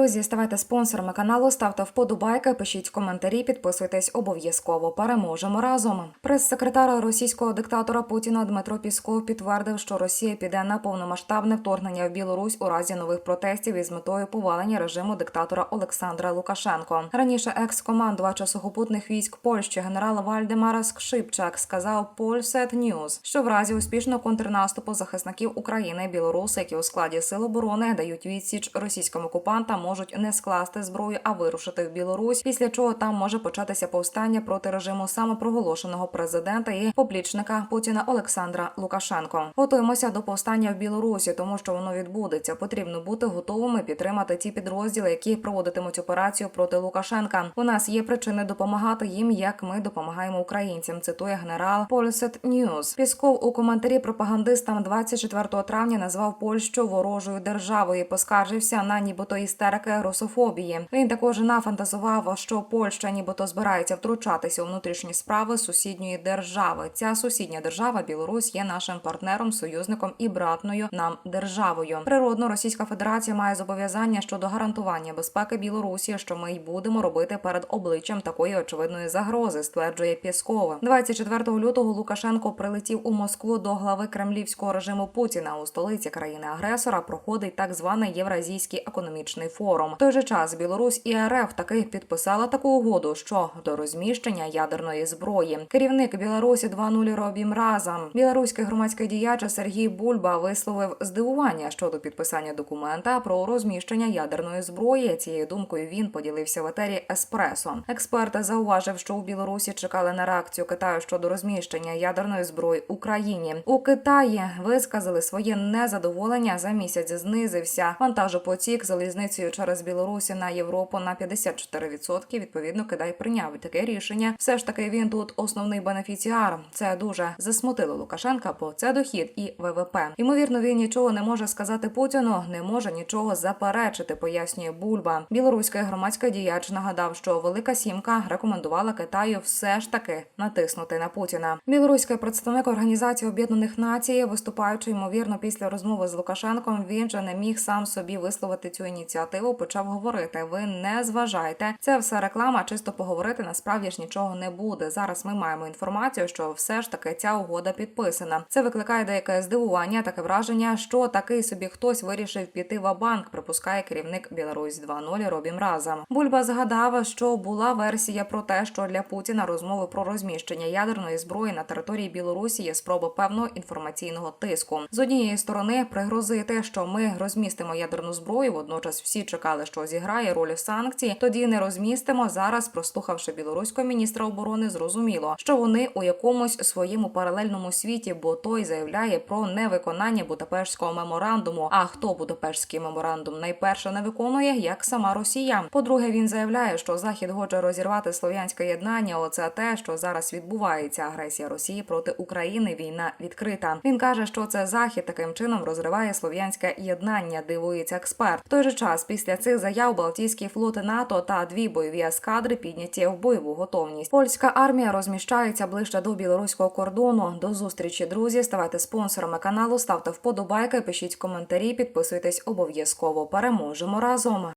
Друзі, ставайте спонсорами каналу, ставте вподобайки, пишіть коментарі, підписуйтесь обов'язково. Переможемо разом. Прес-секретар російського диктатора Путіна Дмитро Пісков підтвердив, що Росія піде на повномасштабне вторгнення в Білорусь у разі нових протестів із метою повалення режиму диктатора Олександра Лукашенко. Раніше екс-командувач сухопутних військ Польщі генерал Вальдемар Скшипчак сказав Polsat News, що в разі успішного контрнаступу захисників України білоруси, які у складі сил оборони дають відсіч російським окупантам, можуть не скласти зброю, а вирушити в Білорусь, після чого там може початися повстання проти режиму самопроголошеного президента і поплічника Путіна Олександра Лукашенко. Готуємося до повстання в Білорусі, тому що воно відбудеться. Потрібно бути готовими підтримати ті підрозділи, які проводитимуть операцію проти Лукашенка. У нас є причини допомагати їм, як ми допомагаємо українцям. Цитує генерал Polsat News. Пісков у коментарі пропагандистам 24 травня назвав Польщу ворожою державою. і Поскаржився на нібито істерики русофобії. Він також нафантазував, що Польща нібито збирається втручатися у внутрішні справи сусідньої держави. Ця сусідня держава Білорусь є нашим партнером, союзником і братною нам державою. Природно, Російська Федерація має зобов'язання щодо гарантування безпеки Білорусі, що ми й будемо робити перед обличчям такої очевидної загрози, стверджує Пєскова. 24 лютого Лукашенко прилетів у Москву до глави кремлівського режиму Путіна. У столиці країни-агресора проходить так званий Євразійський економічний форум. В той же час Білорусь і РФ таки підписала таку угоду, що до розміщення ядерної зброї. Керівник Білорусі 2.0 Робім разом. Білоруський громадський діяч Сергій Бульба висловив здивування щодо підписання документа про розміщення ядерної зброї. Цією думкою він поділився в етері Еспресо. Експерт зауважив, що у Білорусі чекали на реакцію Китаю щодо розміщення ядерної зброї Україні. У Китаї висказали своє незадоволення. За місяць знизився вантажопотік залізницею через Білорусі на Європу на 54%. Відповідно, Китай прийняв таке рішення. Все ж таки він тут основний бенефіціар. Це дуже засмутило Лукашенка, бо це дохід і ВВП. Ймовірно, він нічого не може сказати Путіну, не може нічого заперечити, пояснює Бульба. Білоруський громадський діяч нагадав, що Велика Сімка рекомендувала Китаю все ж таки натиснути на Путіна. Білоруський представник Організації Об'єднаних Націй, виступаючи ймовірно після розмови з Лукашенком, він же не міг сам собі висловити цю ініціативу. Почав говорити: ви не зважайте, це все реклама, чисто поговорити. Насправді ж нічого не буде. Зараз ми маємо інформацію, що все ж таки ця угода підписана. Це викликає деяке здивування, таке враження, що такий собі хтось вирішив піти в банк. Припускає керівник Білорусь 2.0 Робім разом. Бульба згадав, що була версія про те, що для Путіна розмови про розміщення ядерної зброї на території Білорусі є спроба певного інформаційного тиску. З однієї сторони пригрозити, що ми розмістимо ядерну зброю. Водночас всі чекали, що зіграє роль санкцій. Тоді не розмістимо. Зараз, прослухавши білоруського міністра оборони, зрозуміло, що вони у якомусь своєму паралельному світі, бо той заявляє про невиконання Будапештського меморандуму. А хто Будапештський меморандум найперше не виконує, як сама Росія? По-друге, він заявляє, що Захід хоче розірвати слов'янське єднання. Оце те, що зараз відбувається. Агресія Росії проти України. Війна відкрита. Він каже, що це захід таким чином розриває слов'янське єднання. Дивується експерт. В той же час після цих заяв Балтійський флот НАТО та дві бойові ескадри підняті в бойову готовність. Польська армія розміщається ближче до білоруського кордону. До зустрічі, друзі. Ставайте спонсорами каналу, ставте вподобайки, пишіть коментарі, підписуйтесь обов'язково. Переможемо разом.